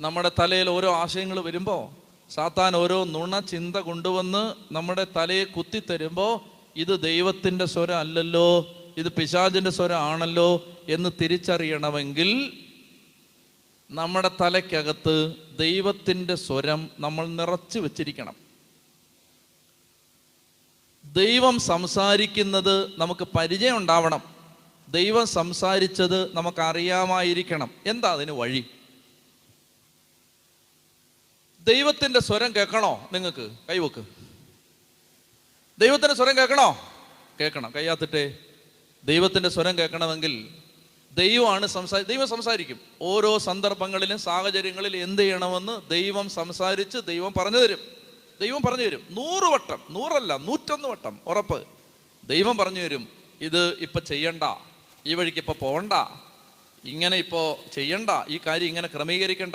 നമ്മുടെ തലയിൽ ഓരോ ആശയങ്ങൾ വരുമ്പോൾ സാത്താൻ ഓരോ നുണ ചിന്ത കൊണ്ടുവന്ന് നമ്മുടെ തലയെ കുത്തിത്തരുമ്പോൾ ഇത് ദൈവത്തിന്റെ സ്വരം അല്ലല്ലോ ഇത് പിശാചിന്റെ സ്വരം ആണല്ലോ എന്ന് തിരിച്ചറിയണമെങ്കിൽ നമ്മുടെ തലയ്ക്കകത്ത് ദൈവത്തിന്റെ സ്വരം നമ്മൾ നിറച്ചു വച്ചിരിക്കണം. ദൈവം സംസാരിക്കുന്നത് നമുക്ക് പരിചയം ഉണ്ടാവണം. ദൈവം സംസാരിച്ചത് നമുക്ക് അറിയാമായിരിക്കണം എന്താ അതിന് വഴി? ദൈവത്തിന്റെ സ്വരം കേൾക്കണോ നിങ്ങൾക്ക്? കൈവക്ക്. ദൈവത്തിന്റെ സ്വരം കേൾക്കണോ? കേൾക്കണം. കയ്യാത്തിട്ടെ ദൈവത്തിന്റെ സ്വരം കേൾക്കണമെങ്കിൽ ദൈവമാണ് സംസാരി ദൈവം സംസാരിക്കും. ഓരോ സന്ദർഭങ്ങളിലും സാഹചര്യങ്ങളിൽ എന്ത് ചെയ്യണമെന്ന് ദൈവം സംസാരിച്ച് ദൈവം പറഞ്ഞു തരും. ദൈവം പറഞ്ഞു തരും. നൂറ് വട്ടം നൂറല്ല നൂറ്റൊന്ന് വട്ടം. ഉറപ്പ്. ദൈവം പറഞ്ഞു തരും ഇത് ഇപ്പൊ ചെയ്യണ്ട. ഈ വഴിക്ക് ഇപ്പൊ പോകണ്ട ഇങ്ങനെ ഇപ്പോ ചെയ്യണ്ട. ഈ കാര്യം ഇങ്ങനെ ക്രമീകരിക്കണ്ട.